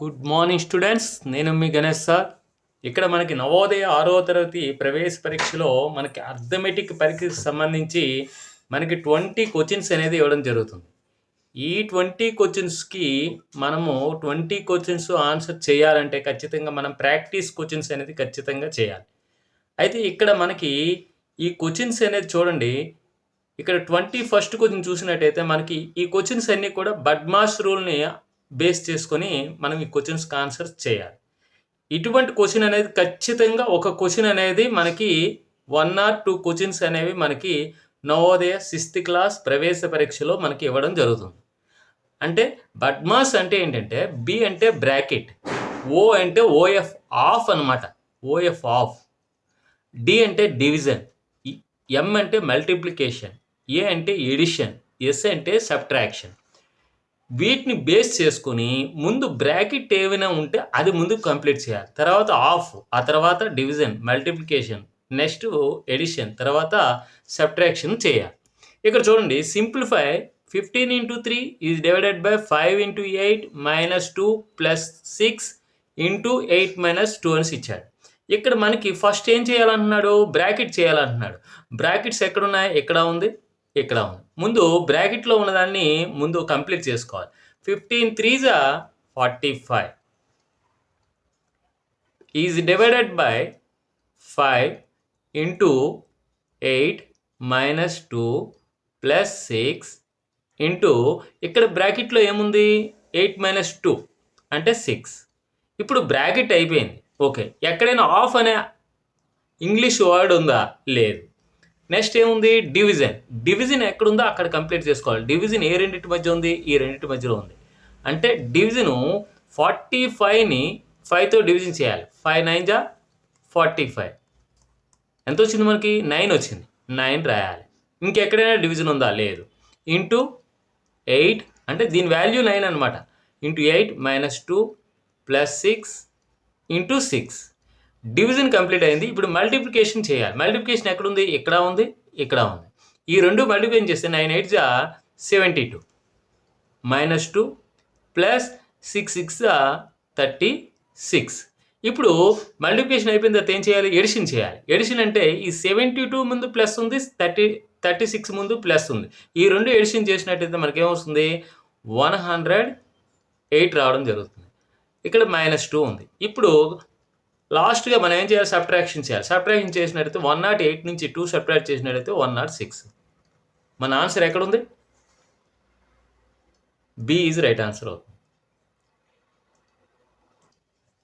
Good morning students నేను మీ Ganesh sir. ఇక్కడ మనకి నవోదయ ఆరో తరగతి ప్రవేశ పరీక్షలో మనకి అర్థమెటిక్ పరీక్షకు సంబంధించి మనకి ట్వంటీ క్వశ్చన్స్ అనేది ఇవ్వడం జరుగుతుంది. ఈ ట్వంటీ క్వశ్చన్స్కి మనము ట్వంటీ క్వశ్చన్స్ ఆన్సర్ చేయాలంటే ఖచ్చితంగా మనం ప్రాక్టీస్ క్వశ్చన్స్ అనేది ఖచ్చితంగా చేయాలి. అయితే ఇక్కడ మనకి ఈ క్వశ్చన్స్ అనేది చూడండి. ఇక్కడ ట్వంటీ ఫస్ట్ క్వశ్చన్ చూసినట్టయితే మనకి ఈ క్వశ్చన్స్ అన్నీ కూడా బడ్మాస్ రూల్ని బేస్ చేసుకొని మనం ఈ క్వశ్చన్స్కి ఆన్సర్స్ చేయాలి. ఇటువంటి క్వశ్చన్ అనేది ఖచ్చితంగా ఒక క్వశ్చన్ అనేది మనకి వన్ ఆర్ టూ క్వశ్చన్స్ అనేవి మనకి నవోదయ సిక్స్త్ క్లాస్ ప్రవేశ పరీక్షలో మనకి ఇవ్వడం జరుగుతుంది. అంటే బడ్మాస్ అంటే ఏంటంటే బి అంటే బ్రాకెట్ ఓ అంటే ఓఎఫ్ ఆఫ్ అన్నమాట. ఓఎఫ్ ఆఫ్ డి అంటే డివిజన్ ఎం అంటే మల్టిప్లికేషన్ ఏ అంటే ఎడిషన్ ఎస్ అంటే సబ్ట్రాక్షన్ వీటిని బేస్ చేసుకొని ముందు బ్రాకెట్ ఏమైనా ఉంటే అది ముందు కంప్లీట్ చేయాలి. తర్వాత ఆఫ్ ఆ తర్వాత డివిజన్ మల్టిప్లికేషన్ నెక్స్ట్ ఎడిషన్ తర్వాత సబ్ట్రాక్షన్ చేయాలి. ఇక్కడ చూడండి simplify fifteen into three is divided by five into eight minus two plus six into eight minus two అని ఇచ్చాడు. ఇక్కడ మనకి ఫస్ట్ ఏం చేయాలంటున్నాడు? బ్రాకెట్ చేయాలంటున్నాడు. బ్రాకెట్స్ ఎక్కడున్నాయి? ఇక్కడ ఉంది? ఇక్కడ ఉంది. ముందు బ్రాకెట్లో ఉన్నదాన్ని ముందు కంప్లీట్ చేసుకోవాలి. Fifteen త్రీజా forty five. Is divided by five into eight minus two plus six into ఇక్కడ బ్రాకెట్లో ఏముంది? ఎయిట్ మైనస్ టూ అంటే సిక్స్. ఇప్పుడు బ్రాకెట్ అయిపోయింది. ఓకే. ఎక్కడైనా ఆఫ్ అనే ఇంగ్లీష్ వర్డ్ ఉందా? లేదు. నెక్స్ట్ ఏముంది? డివిజన్. డివిజన్ ఎక్కడుందో అక్కడ కంప్లీట్ చేసుకోవాలి. డివిజన్ ఏ రెండింటి మధ్య ఉంది? ఈ రెండింటి మధ్యలో ఉంది. అంటే డివిజను ఫార్టీ ఫైవ్ని ఫైవ్తో డివిజన్ చేయాలి. ఫైవ్ నైన్ జా ఫార్టీ ఫైవ్. ఎంత వచ్చింది మనకి? నైన్ వచ్చింది. నైన్ రాయాలి. ఇంకెక్కడైనా డివిజన్ ఉందా? లేదు. ఇంటూ ఎయిట్ అంటే దీని వాల్యూ నైన్ అనమాట into eight minus two plus six into six. Division complete అయింది. ఇప్పుడు మల్టిప్లికేషన్ చేయాలి. మల్టిప్లికేషన్ ఎక్కడ ఉంది? ఇక్కడ ఉంది. ఇక్కడ ఉంది ఈ రెండు మల్టిప్లికేషన్ చేస్తే నైన్ ఎయిట్ జా seventy two. Minus two plus six six thirty six. ఇప్పుడు మల్టిప్లికేషన్ అయిపోయిన తర్వాత ఏం చేయాలి? ఎడిషన్ చేయాలి. ఎడిషన్ అంటే ఈ సెవెంటీ టూ ముందు ప్లస్ ఉంది థర్టీ థర్టీ సిక్స్ ముందు ప్లస్ ఉంది. ఈ రెండు ఎడిషన్ చేసినట్టయితే మనకేమొస్తుంది వన్ హండ్రెడ్ ఎయిట్ రావడం జరుగుతుంది. ఇక్కడ మైనస్ టూ ఉంది. ఇప్పుడు లాస్ట్గా మనం ఏం చేయాలి? సబ్ట్రాక్షన్ చేయాలి. సబ్ట్రాక్షన్ చేసినట్టయితే వన్ నాట్ ఎయిట్ నుంచి టూ సబ్ట్రాక్ట్ చేసినట్టయితే వన్ నాట్ సిక్స్. మన ఆన్సర్ ఎక్కడుంది బి ఈజ్ రైట్ ఆన్సర్ అవుతుంది.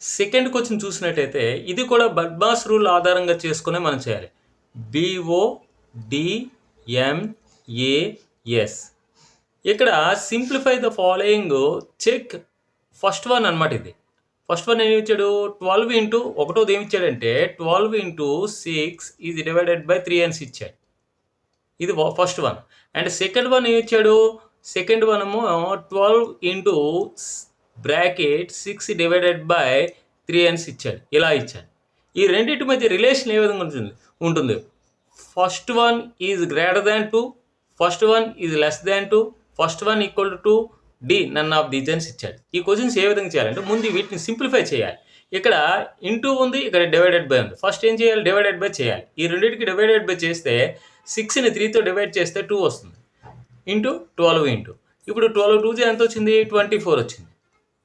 సెకండ్ క్వశ్చన్ చూసినట్టయితే ఇది కూడా బడ్బాస్ రూల్ ఆధారంగా చేసుకునే మనం చేయాలి. బిఓ డిఎంఏఎస్ ఇక్కడ simplify the following check first one అనమాట ఇది. ఫస్ట్ వన్ ఏమి ఇచ్చాడు? ట్వెల్వ్ ఇంటూ ఒకటోది ఏమి ఇచ్చాడంటే ట్వెల్వ్ ఇంటూ సిక్స్ ఇది డివైడెడ్ బై త్రీ అని ఇచ్చాడు. ఇది first one and second one ఏమి ఇచ్చాడు? సెకండ్ వన్ ఏమో twelve into bracket six divided by three అన్స్ ఇచ్చాడు. ఇలా ఇచ్చాడు. ఈ రెండింటి మధ్య రిలేషన్ ఏ విధంగా ఉంటుంది? ఉంటుంది. First one is greater than two first one is less than two first one equal to two D none of the జన్స్ ఇచ్చాడు. ఈ క్వశ్చన్స్ ఏ విధంగా చేయాలంటే ముందు వీటిని సింప్లిఫై చేయాలి. ఇక్కడ ఇంటూ ఉంది ఇక్కడ డివైడెడ్ బై ఉంది. ఫస్ట్ ఏం చేయాలి? డివైడెడ్ బై చేయాలి. ఈ రెండింటికి డివైడెడ్ బై చేస్తే సిక్స్ని త్రీతో డివైడ్ చేస్తే టూ వస్తుంది. ఇంటూ ట్వెల్వ్ ఇంటూ ఇప్పుడు ట్వెల్వ్ టూ ఎంత వచ్చింది ట్వంటీ ఫోర్ వచ్చింది.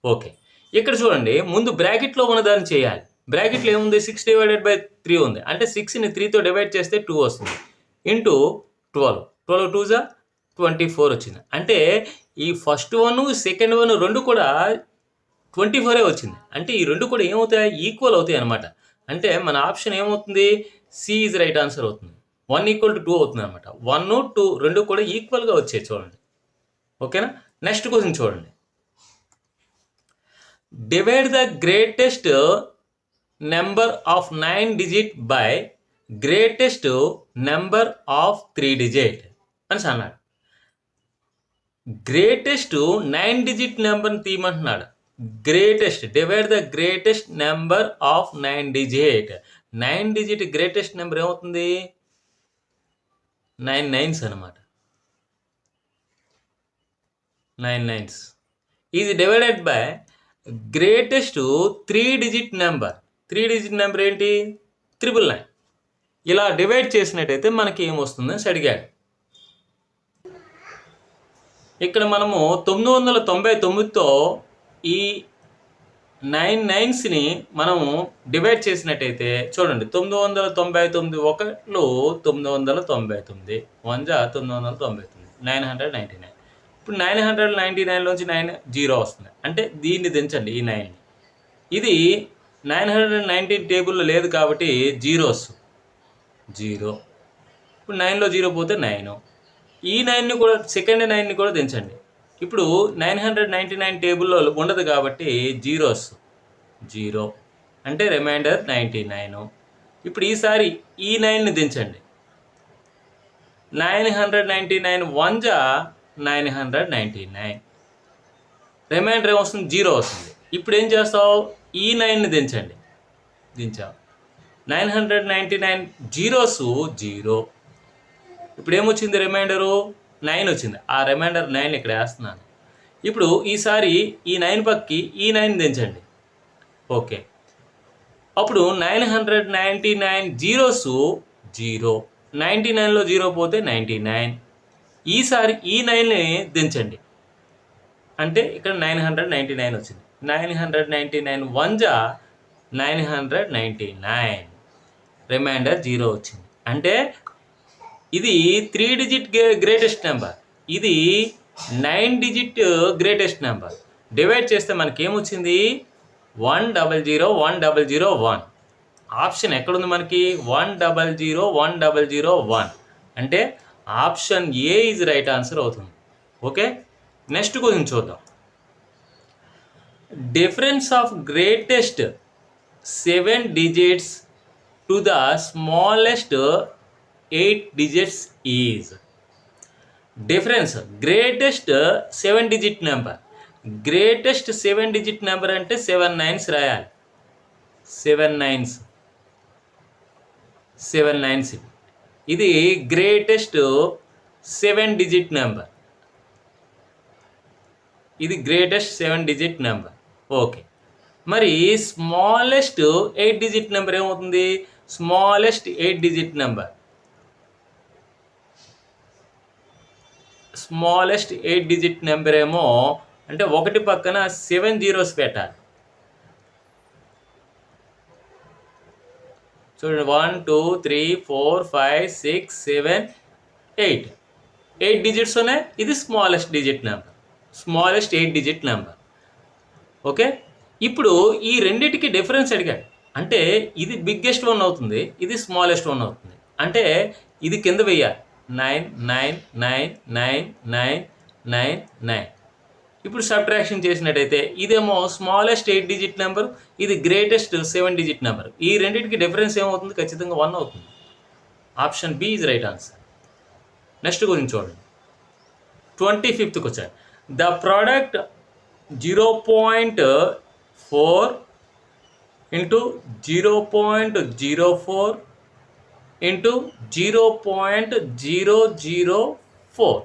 ఓకే ఇక్కడ చూడండి ముందు బ్రాకెట్లో ఉన్నదాన్ని చేయాలి. బ్రాకెట్లో ఏముంది? సిక్స్ డివైడెడ్ బై త్రీ ఉంది. అంటే సిక్స్ని త్రీతో డివైడ్ చేస్తే టూ వస్తుంది. ఇంటూ ట్వెల్వ్ ట్వెల్వ్ టూ జా? ట్వంటీ ఫోర్ వచ్చింది. అంటే ఈ ఫస్ట్ వన్ సెకండ్ వన్ రెండు కూడా ట్వంటీ ఫోరే వచ్చింది. అంటే ఈ రెండు కూడా ఏమవుతాయి? ఈక్వల్ అవుతాయి అనమాట అంటే మన ఆప్షన్ ఏమవుతుంది? సి ఈజ్ రైట్ ఆన్సర్ అవుతుంది. వన్ ఈక్వల్ టు టూ అవుతుంది అనమాట వన్ టూ రెండు కూడా ఈక్వల్గా వచ్చాయి చూడండి. ఓకేనా? నెక్స్ట్ క్వశ్చన్ చూడండి. Divide the greatest number of nine digit by greatest number of three digit అని అన్నాడు. గ్రేటెస్ట్ నైన్ డిజిట్ నెంబర్ని తీయమంటున్నాడు greatest divide the greatest number of nine digit. Nine digit greatest number ఏమవుతుంది? నైన్ నైన్స్ అనమాట nine nines. Is divided by greatest three digit number. Three digit number ఏంటి? Triple nine. ఇలా divide చేసినట్టయితే మనకి ఏమొస్తుందని అడిగాడు ఇక్కడ మనము తొమ్మిది వందల తొంభై తొమ్మిదితో ఈ నైన్ నైన్స్ని మనము డివైడ్ చేసినట్టయితే చూడండి తొమ్మిది వందల తొంభై తొమ్మిది ఒకళ్ళు తొమ్మిది వందల తొంభై తొమ్మిది వంజా తొమ్మిది వందల తొంభై తొమ్మిది నైన్ హండ్రెడ్ నైంటీ నైన్. ఇప్పుడు నైన్ హండ్రెడ్ నైంటీ నైన్లోంచి నైన్ జీరో వస్తుంది. అంటే దీన్ని దించండి ఈ నైన్ని ఇది నైన్ హండ్రెడ్ నైన్టీన్ టేబుల్లో లేదు కాబట్టి జీరోస్ జీరో. ఇప్పుడు నైన్లో జీరో పోతే నైన్. ఈ నైన్ని కూడా సెకండ్ నైన్ని కూడా దించండి ఇప్పుడు నైన్ హండ్రెడ్ నైంటీ నైన్ టేబుల్లో ఉండదు కాబట్టి జీరోస్. జీరో. అంటే రిమైండర్ నైంటీ నైన్. ఇప్పుడు ఈసారి ఈ నైన్ని దించండి nine hundred ninety nine one జా nine hundred ninety nine. Remainder ఏమొస్తుంది? జీరో వస్తుంది. ఇప్పుడు ఏం చేస్తావు? ఈ నైన్ని దించండి దించావు. Nine hundred ninety nine zeros zero. ఇప్పుడు ఏమొచ్చింది రిమైండరు నైన్ వచ్చింది. ఆ రిమైండర్ నైన్ ఇక్కడ వేస్తున్నాను. ఇప్పుడు ఈసారి ఈ నైన్ పక్కి ఈ నైన్ దించండి. ఓకే. అప్పుడు nine hundred ninety nine zeros zero. Ninety నైన్లో జీరో పోతే నైంటీ నైన్. ఈసారి ఈ నైన్ని దించండి. అంటే ఇక్కడ నైన్ హండ్రెడ్ నైంటీ నైన్ వచ్చింది. Nine hundred ninety nine one జా nine hundred ninety nine. Remainder zero వచ్చింది. అంటే ఇది త్రీ డిజిట్ గ్రేటెస్ట్ నెంబర్ ఇది nine digit greatest number divide చేస్తే మనకి ఏమొచ్చింది one double zero one double zero one option ఎక్కడుంది మనకి? One double zero one double zero one అంటే option A is right answer అవుతుంది. ఓకే నెక్స్ట్ క్వశ్చన్ చూద్దాం. Difference of greatest seven digits to the smallest eight digits is difference greatest seven digit number greatest seven digit number అంటే seven nines రాయాలి. Seven nines seven nines ఇది greatest seven digit number ఇది greatest seven digit number okay మరి smallest eight digit number ఏమవుతుంది? Smallest eight digit number smallest eight digit number ఏమో అంటే ఒకటి పక్కన సెవెన్ జీరోస్ పెట్టాలి. చూడండి one two three four five six seven eight eight digits ఉన్నాయి ఇది smallest digit number smallest eight digit number okay ఇప్పుడు ఈ రెండింటికి డిఫరెన్స్ అడిగాడు. అంటే ఇది బిగ్గెస్ట్ వన్ అవుతుంది ఇది స్మాలెస్ట్ వన్ అవుతుంది. అంటే ఇది కింద వెయ్యాలి nine nine nine nine nine nine nine. ఇప్పుడు సబ్ట్రాక్షన్ చేసినట్టయితే ఇదేమో స్మాలెస్ట్ ఎయిట్ డిజిట్ నెంబర్ ఇది గ్రేటెస్ట్ సెవెన్ డిజిట్ నెంబర్ ఈ రెండింటికి డిఫరెన్స్ ఏమవుతుంది? ఖచ్చితంగా వన్ అవుతుంది. Option B is right answer next గురించి చూడండి. ట్వంటీ ఫిఫ్త్కి వచ్చాయి the product zero point four into zero point zero four into zero point zero zero four.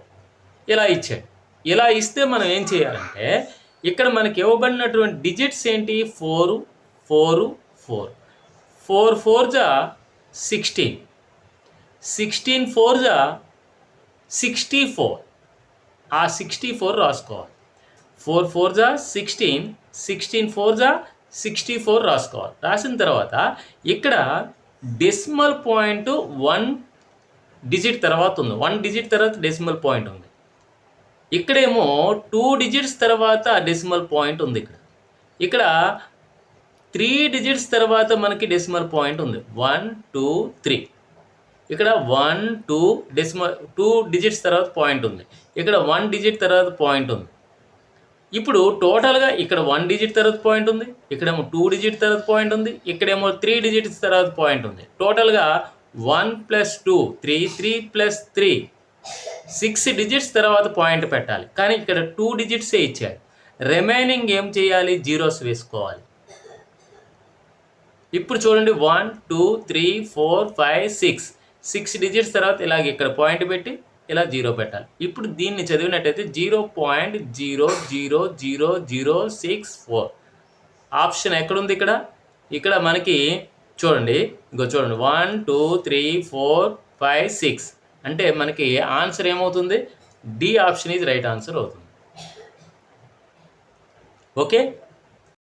ఇలా ఇచ్చాడు. ఇలా ఇస్తే మనం ఏం చేయాలంటే ఇక్కడ మనకి ఇవ్వబడినటువంటి డిజిట్స్ ఏంటి? Four four four. Four four జా సిక్స్టీన్. సిక్స్టీన్ ఫోర్ జా సిక్స్టీ ఫోర్. ఆ సిక్స్టీ ఫోర్ రాసుకోవాలి. ఫోర్ ఫోర్ జా సిక్స్టీన్ సిక్స్టీన్ ఫోర్ జా సిక్స్టీ ఫోర్ రాసుకోవాలి. రాసిన తర్వాత ఇక్కడ డెసిమల్ పాయింట్ వన్ డిజిట్ తర్వాత ఉంది. వన్ డిజిట్ తర్వాత డెసిమల్ పాయింట్ ఉంది. ఇక్కడేమో టూ డిజిట్స్ తర్వాత డెసిమల్ పాయింట్ ఉంది ఇక్కడ. ఇక్కడ త్రీ డిజిట్స్ తర్వాత మనకి డెసిమల్ పాయింట్ ఉంది. One two three. ఇక్కడ one two decimal two digits తర్వాత పాయింట్ ఉంది. ఇక్కడ వన్ డిజిట్ తర్వాత పాయింట్ ఉంది. ఇప్పుడు టోటల్గా ఇక్కడ వన్ డిజిట్ తర్వాత పాయింట్ ఉంది ఇక్కడేమో టూ డిజిట్ తర్వాత పాయింట్ ఉంది ఇక్కడేమో త్రీ డిజిట్స్ తర్వాత పాయింట్ ఉంది. టోటల్గా one plus two three three plus three six digits తర్వాత పాయింట్ పెట్టాలి. కానీ ఇక్కడ టూ డిజిట్సే ఇచ్చాడు రిమైనింగ్ ఏం చేయాలి? జీరోస్ వేసుకోవాలి. ఇప్పుడు చూడండి one two three four five six six digits తర్వాత ఇలాగ ఇక్కడ పాయింట్ పెట్టి ఇలా జీరో పెట్టాలి. ఇప్పుడు దీన్ని చదివినట్టయితే zero point zero zero zero zero six four. Option ఎక్కడుంది ఇక్కడ? ఇక్కడ మనకి చూడండి ఇంకో చూడండి. One two three four five six. అంటే మనకి ఆన్సర్ ఏమవుతుంది? D option is right answer అవుతుంది. ఓకే?